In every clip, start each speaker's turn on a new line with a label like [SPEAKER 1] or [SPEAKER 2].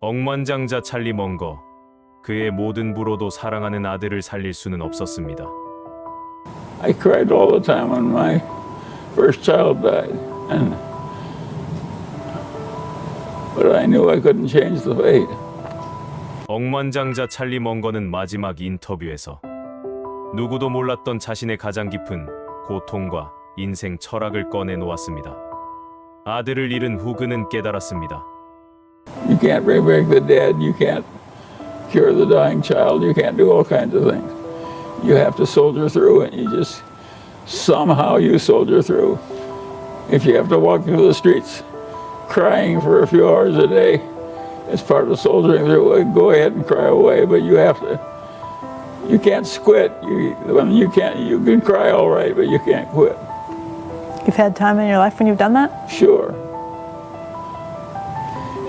[SPEAKER 1] 억만장자 찰리 멍거 그의 모든 부로도 사랑하는 아들을 살릴 수는 없었습니다.
[SPEAKER 2] I cried all the time when my first child died, and but I knew I couldn't change the fate.
[SPEAKER 1] 억만장자 찰리 멍거는 마지막 인터뷰에서 누구도 몰랐던 자신의 가장 깊은 고통과 인생 철학을 꺼내 놓았습니다. 아들을 잃은 후 그는 깨달았습니다.
[SPEAKER 2] You can't bring back the dead. You can't cure the dying child. You can't do all kinds of things. You have to soldier through, and you just somehow you soldier through. If you have to walk through the streets crying for a few hours a day, it's part of soldiering through. Go ahead and cry away, but you have to. You can't quit. You, I mean, you can't. You can cry all right, but you can't quit.
[SPEAKER 3] You've had time in your life when you've done that?
[SPEAKER 2] Sure.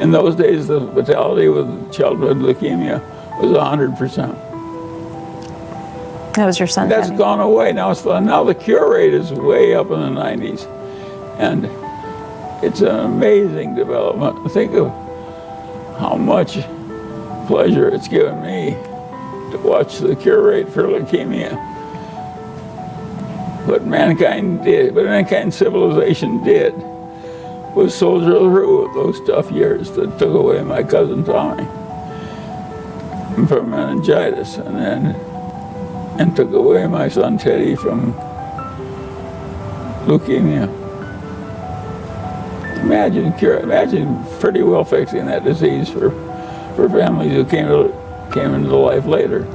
[SPEAKER 2] In those days, the fatality with childhood leukemia was 100%.
[SPEAKER 3] That was your son.
[SPEAKER 2] That's
[SPEAKER 3] Danny.
[SPEAKER 2] gone away. Now, it's, now the cure rate is way up in the 90s. And it's an amazing development. Think of how much pleasure it's given me to watch the cure rate for leukemia. What mankind did, what mankind civilization did, was soldier through those tough years that took away my cousin Tommy from meningitis, and then and took away my son Teddy from leukemia. Imagine cure, imagine pretty well fixing that disease for, for families who came to, came into life later.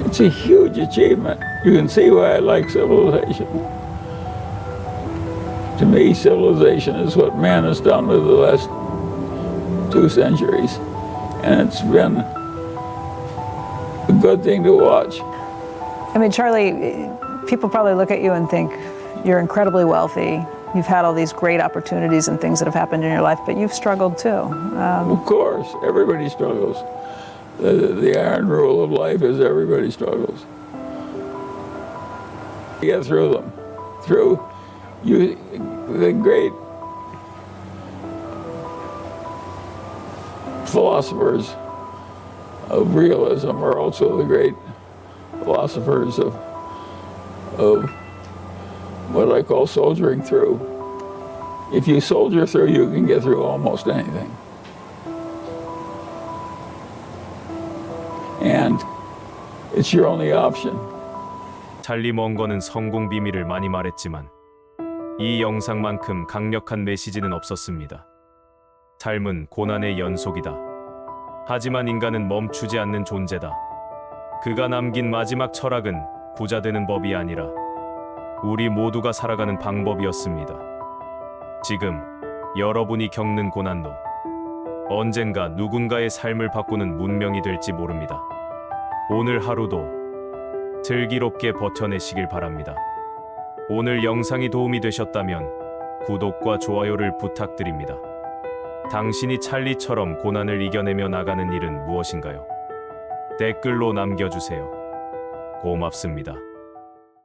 [SPEAKER 2] It's a huge achievement. You can see why I like civilization. To me, civilization is what man has done over the last two centuries, and it's been a good thing to watch.
[SPEAKER 3] I mean, Charlie, people probably look at you and think you're incredibly wealthy. You've had all these great opportunities and things that have happened in your life, but you've struggled too. Um,
[SPEAKER 2] Of course, everybody struggles. The, the iron rule of life is everybody struggles. You get through them. Through you, the great philosophers of realism are also the great philosophers of, of what I call soldiering through. If you soldier through, you can get through almost anything. And it's your only option.
[SPEAKER 1] 찰리 멍거는 성공 비밀을 많이 말했지만 이 영상만큼 강력한 메시지는 없었습니다. 삶은 고난의 연속이다. 하지만 인간은 멈추지 않는 존재다. 그가 남긴 마지막 철학은 부자 되는 법이 아니라 우리 모두가 살아가는 방법이었습니다. 지금 여러분이 겪는 고난도 언젠가 누군가의 삶을 바꾸는 문명이 될지 모릅니다. 오늘 하루도 슬기롭게 버텨내시길 바랍니다. 오늘 영상이 도움이 되셨다면 구독과 좋아요를 부탁드립니다. 당신이 찰리처럼 고난을 이겨내며 나가는 일은 무엇인가요? 댓글로 남겨주세요. 고맙습니다.